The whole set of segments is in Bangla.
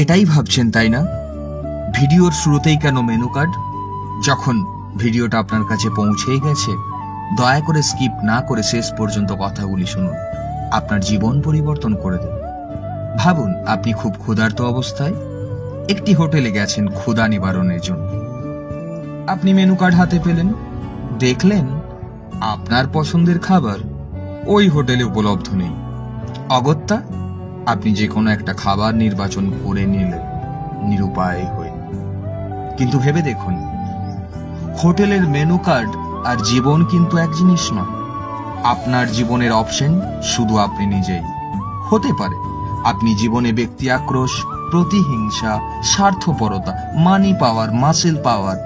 এটাই ভাবছেন, তাই না? ভিডিওর শুরুতেই কেন মেনু কার্ড যখন ভিডিওটা আপনার কাছে পৌঁছেই গেছে, দয়া করে স্কিপ না করে শেষ পর্যন্ত কথাগুলি শুনুন। আপনার জীবন পরিবর্তন করে দেবে। ভাবুন, আপনি খুব ক্ষুধার্ত অবস্থায়? একটি হোটেলে গেছেন ক্ষুধা নিবারণের জন্য। আপনি মেনু কার্ড হাতে পেলেন। দেখলেন, আপনার পছন্দের খাবার ওই হোটেলে উপলব্ধ নেই। অগত্যা আপনি যে কোনো একটা খাবার নির্বাচন করে নিলেন নিরুপায় হয়ে। কিন্তু ভেবে দেখুন, হোটেলের মেনু কার্ড আর জীবন কিন্তু এক জিনিস নয়। আপনার জীবনের অপশন শুধু আপনি নিজেই। হতে পারে, আপনি জীবনে ব্যক্তি আক্রোশ, প্রতিহিংসা, স্বার্থপরতা মানি পাওয়ার মাসেল পাওয়ার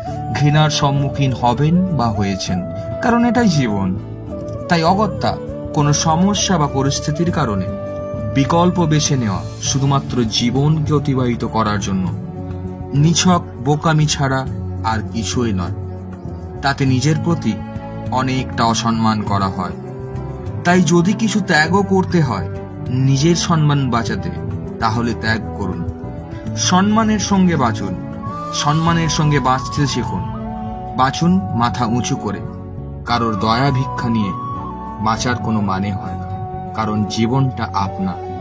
ঘৃণার সম্মুখীন হবেন বা হয়েছেন। কারণ এটাই জীবন। তাই অগত্যা কোনো সমস্যা বা পরিস্থিতির কারণে বিকল্প বেছে নেওয়া শুধুমাত্র জীবনকে অতিবাহিত করার জন্য। নিছক বোকামি ছাড়া আর কিছুই নয়। তাতে নিজের প্রতি অনেকটা অসম্মান করা হয়। তাই যদি কিছু ত্যাগও করতে হয় নিজের সম্মান বাঁচাতে, তাহলে ত্যাগ করুন। সম্মানের সঙ্গে বাঁচুন, সম্মানের সঙ্গে বাঁচতে শিখুন। বাঁচুন মাথা উঁচু করে, কারোর দয়া ভিক্ষা নিয়ে বাঁচার কোনো মানে হয় না। কারণ জীবনটা আপনার।